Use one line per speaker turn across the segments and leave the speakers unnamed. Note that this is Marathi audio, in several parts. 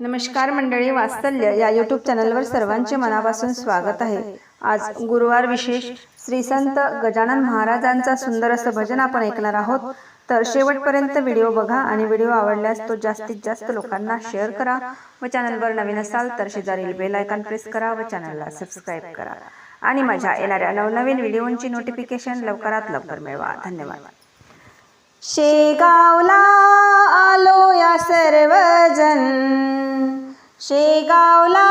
नमस्कार मंडळी वात्सल्य या यूट्यूब चॅनलवर सर्वांचे मनापासून स्वागत आहे. आज गुरुवार विशेष श्री संत गजानन महाराजांचा सुंदर असं भजन आपण ऐकणार आहोत. तर शेवटपर्यंत व्हिडिओ बघा आणि व्हिडिओ आवडल्यास तो जास्तीत जास्त लोकांना शेअर करा व चॅनलवर नवीन असाल तर शेजारील बेल आयकॉन प्रेस करा व चॅनलला सबस्क्राईब करा. आणि माझ्या येणाऱ्या नवनवीन व्हिडिओंची नोटिफिकेशन लवकरात लवकर मिळवा. धन्यवाद. शेगावला आलो या सर्वजन शेगावला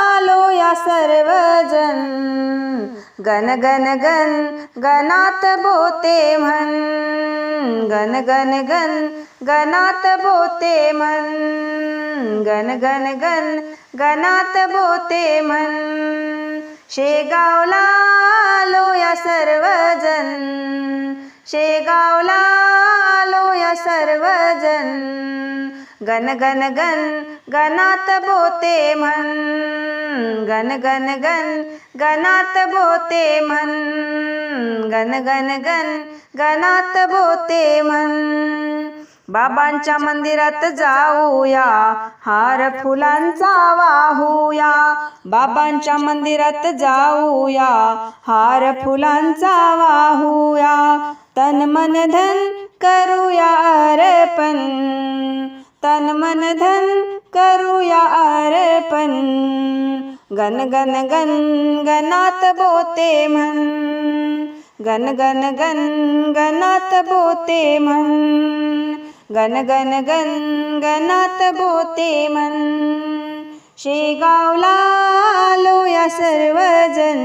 आलो या सर्वजन गण गण गण गणात बोते म्हण. गण गण गण गणात बोते म्हण. गण गण गण गणात बोते म्हण. शेगावला आलो या सर्वजन शेगावला सर्वजन. गण गण गण गणात बोते म्हण गण गण गण गणात बोते म्हण गण गण गण गणात बोते म्हण बाबांच्या मंदिरात जाऊया हार फुलांचा वाहूया. बाबांच्या मंदिरात जाऊया हार फुलांचा वाहूया. तन मन धन करूया. तन मन धन करूया अर्पण गण गण गण गणात बोते म्हण गण गण गण गणात बोते म्हण गण गण गण गणात बोते म्हण शेगावला आलो या सर्वजन.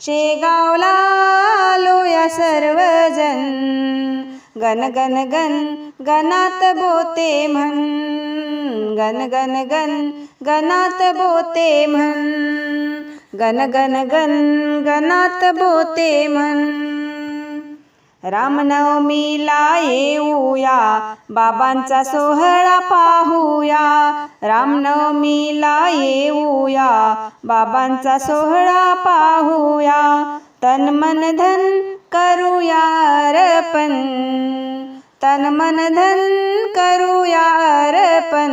शेगावला आलो या सर्वजन. गण गण गण गणात बोते म्हण. गण गण गण गणात बोते म्हण. गण गण गण गणात बोते म्हण. रामनवमीला येऊया बाबांचा सोहळा पाहूया. रामनवमीला येऊया बाबांचा सोहळा पाहूया. तन मन धन करूया अर्पण तन मन धन करूया अर्पण.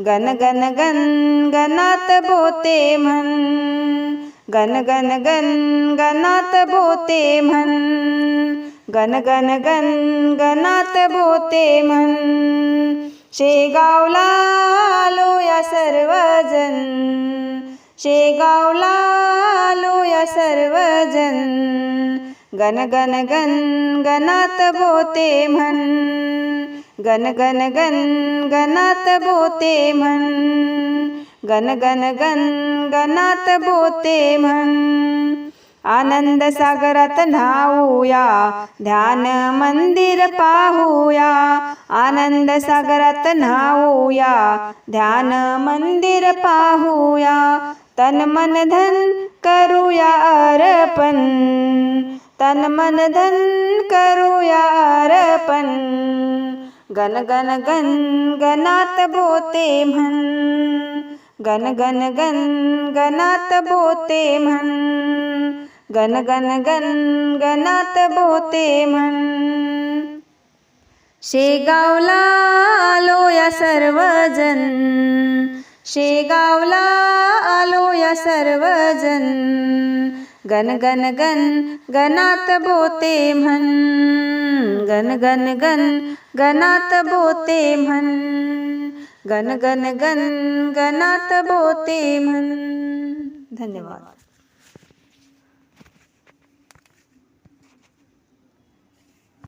गण गण गण गणात बोते म्हण. गण गण गण गणात बोते म्हण. गण गण गण गणात बोते म्हण. शेगावला आलो या सर्वजन शेगावला आलो या सर्वजन गण गण गण गणात बोते म्हण. गण गण गण गणात बोते म्हण. गण गण गण गणात बोते म्हण. आनंद सागरात न्हाऊया ध्यान मंदिर पाहूया. आनंद सागरात न्हाऊया ध्यान मंदिर पाहूया. तन मन धन करूया अर्पण. तन मन धन करूया अर्पण गण गण गण गणात बोते म्हण. गण गण गण गणात बोते म्हण. गण गण गण गणात बोते म्हण. शेगावला आलो या सर्वजन शेगावला आलो या सर्वजन गन गन गन गणात बोते म्हण. गन गन गन गणात बोते म्हण. गन गन गन गणात बोते म्हण. धन्यवाद.